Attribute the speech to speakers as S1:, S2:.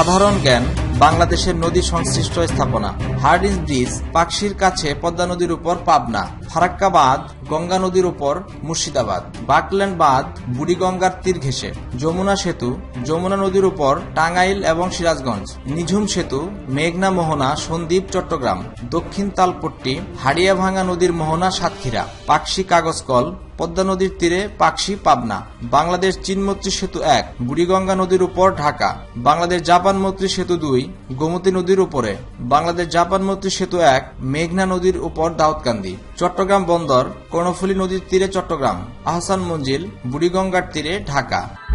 S1: সাধারণ জ্ঞান বাংলাদেশের নদী সংশ্লিষ্ট স্থাপনা। হার্ডিস ব্রিজ পাকশির কাছে পদ্মা নদীর উপর পাবনা ফারাক্কা বাঁধ গঙ্গা নদীর উপর মুর্শিদাবাদ বাকল্যান্ড বাঁধ বুড়িগঙ্গার তীর ঘেঁষে, যমুনা সেতু, যমুনা নদীর উপর টাঙ্গাইল এবং সিরাজগঞ্জ, নিঝুম সেতু, মেঘনা মোহনা, সন্দ্বীপ, চট্টগ্রাম, দক্ষিণ তালপট্টি, হাড়িয়াভাঙ্গা নদীর মোহনা, সাতক্ষীরা, পাকশি কাগজ কল, পদ্মা নদীর তীরে পাকশি, পাবনা, বাংলাদেশ চীনমৈত্রী সেতু এক, বুড়িগঙ্গা নদীর উপর ঢাকা, বাংলাদেশ জাপান মৈত্রী সেতু দুই, গোমতী নদীর উপরে, বাংলাদেশ জাপান মৈত্রী সেতু এক, মেঘনা নদীর উপর দাউদকান্দি। চট্টগ্রাম বন্দর, কর্ণফুলী নদীর তীরে চট্টগ্রাম। আহসান মঞ্জিল, বুড়িগঙ্গার তীরে ঢাকা।